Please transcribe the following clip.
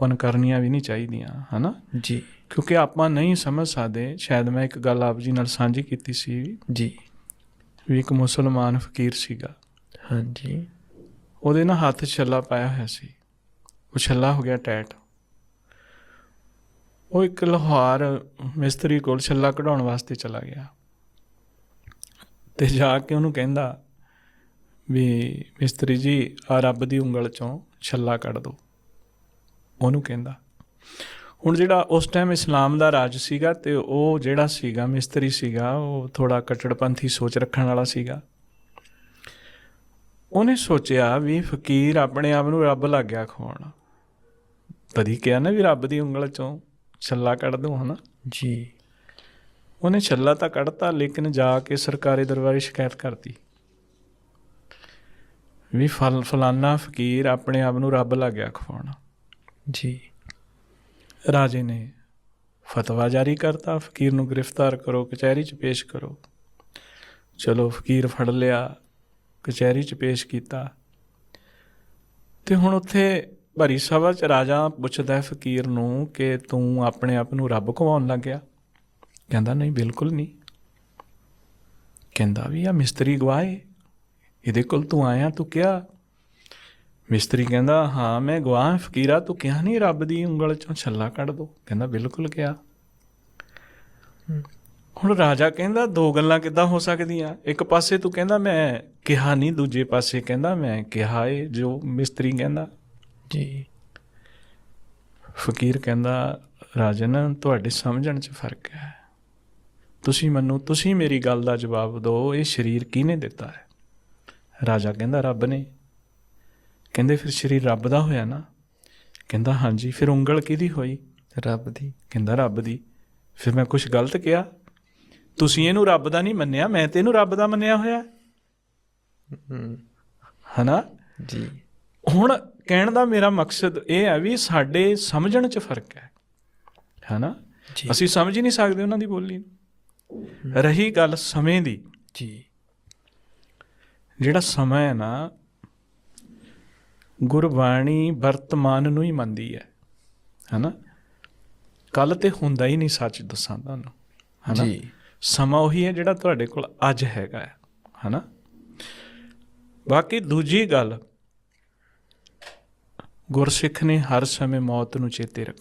ਪਨ ਕਰਨੀਆਂ ਵੀ ਨਹੀਂ ਚਾਹੀਦੀਆਂ ਹਨਾ? ਜੀ। ਕਿਉਂਕਿ ਆਪਾਂ ਨਹੀਂ ਸਮਝ ਸਕਦੇ ਸ਼ਾਇਦ ਮੈਂ ਇੱਕ ਗੱਲ ਆਪ ਜੀ ਨਾਲ ਸਾਂਝੀ ਕੀਤੀ ਸੀ ਜੀ। ਵੀ ਇੱਕ ਮੁਸਲਮਾਨ ਫਕੀਰ ਸੀਗਾ। ਹਾਂਜੀ। ਉਹਦੇ ਨਾ ਹੱਥ ਛੱਲਾ ਪਾਇਆ ਹੋਇਆ ਸੀ। ਉਹ ਛੱਲਾ ਹੋ ਗਿਆ ਟੈਟ। ਉਹ ਇੱਕ ਲੋਹਾਰ ਮਿਸਤਰੀ ਕੋਲ ਛੱਲਾ ਕਢਾਉਣ ਵਾਸਤੇ ਚਲਾ ਗਿਆ। ਤੇ ਜਾ ਕੇ ਉਹਨੂੰ ਕਹਿੰਦਾ ਵੀ ਮਿਸਤਰੀ ਜੀ ਆ ਰੱਬ ਦੀ ਉਂਗਲ ਚੋਂ ਛੱਲਾ ਕੱਢ ਦੋ। ਉਹਨੂੰ ਕਹਿੰਦਾ। ਹੁਣ ਜਿਹੜਾ ਉਸ ਟਾਈਮ ਇਸਲਾਮ ਦਾ ਰਾਜ ਸੀਗਾ ਤੇ ਉਹ ਜਿਹੜਾ ਸੀਗਾ ਮਿਸਤਰੀ ਸੀਗਾ ਉਹ ਥੋੜਾ ਕੱਟੜਪੰਥੀ ਸੋਚ ਰੱਖਣ ਵਾਲਾ ਸੀਗਾ। ਉਹਨੇ ਸੋਚਿਆ ਵੀ ਫਕੀਰ ਆਪਣੇ ਆਪ ਨੂੰ ਰੱਬ ਲੱਗ ਗਿਆ ਖਵਾਉਣ। ਤਦੀ ਕਿਹਾ ਨਾ ਵੀ ਰੱਬ ਦੀ ਉਂਗਲ ਚੋਂ ਛੱਲਾ ਕੱਢ ਦੂੰ ਹਨਾ? ਜੀ। ਉਹਨੇ ਛੱਲਾ ਤਾਂ ਕੱਢਤਾ ਲੇਕਿਨ ਜਾ ਕੇ ਸਰਕਾਰੀ ਦਰਬਾਰੇ ਸ਼ਿਕਾਇਤ ਕਰਤੀ। ਵੀ ਫਲ ਫਲਾਨਾ ਫਕੀਰ ਆਪਣੇ ਆਪ ਨੂੰ ਰੱਬ ਲੱਗ ਗਿਆ ਖਵਾਉਣ। ਜੀ। ਰਾਜੇ ਨੇ ਫਤਵਾ ਜਾਰੀ ਕਰਤਾ, ਫਕੀਰ ਨੂੰ ਗ੍ਰਿਫਤਾਰ ਕਰੋ, ਕਚਹਿਰੀ 'ਚ ਪੇਸ਼ ਕਰੋ। ਚਲੋ ਫਕੀਰ ਫੜ ਲਿਆ, ਕਚਹਿਰੀ 'ਚ ਪੇਸ਼ ਕੀਤਾ। ਤੇ ਹੁਣ ਉੱਥੇ ਭਰੀ ਸਭਾ 'ਚ ਰਾਜਾ ਪੁੱਛਦਾ ਫਕੀਰ ਨੂੰ ਕਿ ਤੂੰ ਆਪਣੇ ਆਪ ਨੂੰ ਰੱਬ ਕਵਾਉਣ ਲੱਗ ਗਿਆ? ਕਹਿੰਦਾ, ਨਹੀਂ, ਬਿਲਕੁਲ ਨਹੀਂ। ਕਹਿੰਦਾ ਵੀ ਆ ਮਿਸਤਰੀ ਗਵਾਏ ਇਹਦੇ ਕੋਲ ਤੂੰ ਆਇਆ, ਤੂੰ ਕਿਹਾ ਮਿਸਤਰੀ ਕਹਿੰਦਾ ਹਾਂ ਮੈਂ ਗਵਾਹ ਫਕੀਰਾ ਤੂੰ ਕਿਹਾ ਨਹੀਂ ਰੱਬ ਦੀ ਉਂਗਲ ਚੋਂ ਛੱਲਾ ਕੱਢ ਦੋ? ਕਹਿੰਦਾ ਬਿਲਕੁਲ ਕਿਹਾ। ਹੁਣ ਰਾਜਾ ਕਹਿੰਦਾ ਦੋ ਗੱਲਾਂ ਕਿੱਦਾਂ ਹੋ ਸਕਦੀਆਂ? ਇੱਕ ਪਾਸੇ ਤੂੰ ਕਹਿੰਦਾ ਮੈਂ ਕਿਹਾ ਨਹੀਂ ਦੂਜੇ ਪਾਸੇ ਕਹਿੰਦਾ ਮੈਂ ਕਿਹਾ ਏ ਜੋ ਮਿਸਤਰੀ ਕਹਿੰਦਾ। ਜੀ। ਫਕੀਰ ਕਹਿੰਦਾ ਰਾਜਨ ਤੁਹਾਡੇ ਸਮਝਣ 'ਚ ਫ਼ਰਕ ਹੈ। ਤੁਸੀਂ ਮੈਨੂੰ ਤੁਸੀਂ ਮੇਰੀ ਗੱਲ ਦਾ ਜਵਾਬ ਦਿਓ ਇਹ ਸਰੀਰ ਕਿਹਨੇ ਦਿੱਤਾ ਹੈ? ਰਾਜਾ ਕਹਿੰਦਾ ਰੱਬ ਨੇ। ਕਹਿੰਦੇ ਫਿਰ ਸਰੀਰ ਰੱਬ ਦਾ ਹੋਇਆ ਨਾ? ਕਹਿੰਦਾ ਹਾਂਜੀ। ਫਿਰ ਉਂਗਲ ਕਿਹਦੀ ਹੋਈ? ਰੱਬ ਦੀ। ਕਹਿੰਦਾ ਰੱਬ ਦੀ। ਫਿਰ ਮੈਂ ਕੁਝ ਗਲਤ ਕਿਹਾ? ਤੁਸੀਂ ਇਹਨੂੰ ਰੱਬ ਦਾ ਨਹੀਂ ਮੰਨਿਆ ਮੈਂ ਤੇ ਇਹਨੂੰ ਰੱਬ ਦਾ ਮੰਨਿਆ ਹੋਇਆ? ਹਨਾ? ਜੀ। ਹੁਣ ਕਹਿਣ ਦਾ ਮੇਰਾ ਮਕਸਦ ਇਹ ਹੈ ਵੀ ਸਾਡੇ ਸਮਝਣ 'ਚ ਫ਼ਰਕ ਹੈ। ਹਨਾ? ਅਸੀਂ ਸਮਝ ਹੀ ਨਹੀਂ ਸਕਦੇ ਉਹਨਾਂ ਦੀ ਬੋਲੀ ਨੂੰ। ਰਹੀ ਗੱਲ ਸਮੇਂ ਦੀ। ਜੀ। ਜਿਹੜਾ ਸਮਾਂ ਹੈ ਨਾ ਗੁਰਬਾਣੀ ਵਰਤਮਾਨ ਨੂੰ ਹੀ ਮੰਨਦੀ ਹੈ। ਹਨਾ? ਕੱਲ ਤੇ ਹੁੰਦਾ ਹੀ ਨਹੀਂ ਸੱਚ ਦੱਸਾਂ ਤੁਹਾਨੂੰ। ਹਨਾ? ਜੀ। ਸਮਾਂ ਉਹੀ ਹੈ ਜਿਹੜਾ ਤੁਹਾਡੇ ਕੋਲ ਅੱਜ ਹੈਗਾ ਹੈ। ਹਨਾ? ਬਾਕੀ ਦੂਜੀ ਗੱਲ ਗੁਰਸਿੱਖ ਨੇ ਹਰ ਸਮੇਂ ਮੌਤ ਨੂੰ ਚੇਤੇ ਰੱਖਿਆ